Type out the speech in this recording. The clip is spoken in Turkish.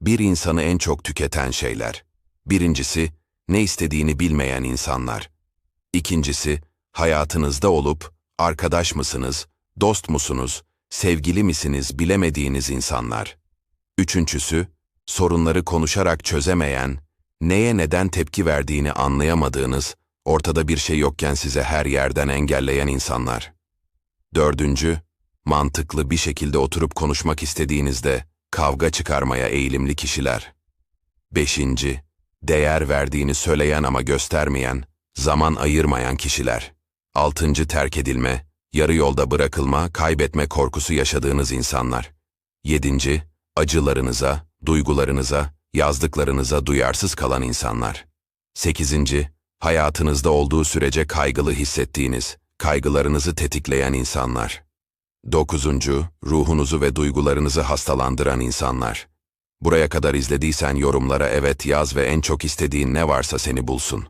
Bir insanı en çok tüketen şeyler. Birincisi, ne istediğini bilmeyen insanlar. İkincisi, hayatınızda olup, arkadaş mısınız, dost musunuz, sevgili misiniz bilemediğiniz insanlar. Üçüncüsü, sorunları konuşarak çözemeyen, neye neden tepki verdiğini anlayamadığınız, ortada bir şey yokken size her yerden engelleyen insanlar. Dördüncü, mantıklı bir şekilde oturup konuşmak istediğinizde kavga çıkarmaya eğilimli kişiler. Beşinci, değer verdiğini söyleyen ama göstermeyen, zaman ayırmayan kişiler. Altıncı terk edilme, yarı yolda bırakılma, kaybetme korkusu yaşadığınız insanlar. Yedinci, acılarınıza, duygularınıza, yazdıklarınıza duyarsız kalan insanlar. Sekizinci, hayatınızda olduğu sürece kaygılı hissettiğiniz, kaygılarınızı tetikleyen insanlar. Dokuzuncu, ruhunuzu ve duygularınızı hastalandıran insanlar. Buraya kadar izlediysen yorumlara evet yaz ve en çok istediğin ne varsa seni bulsun.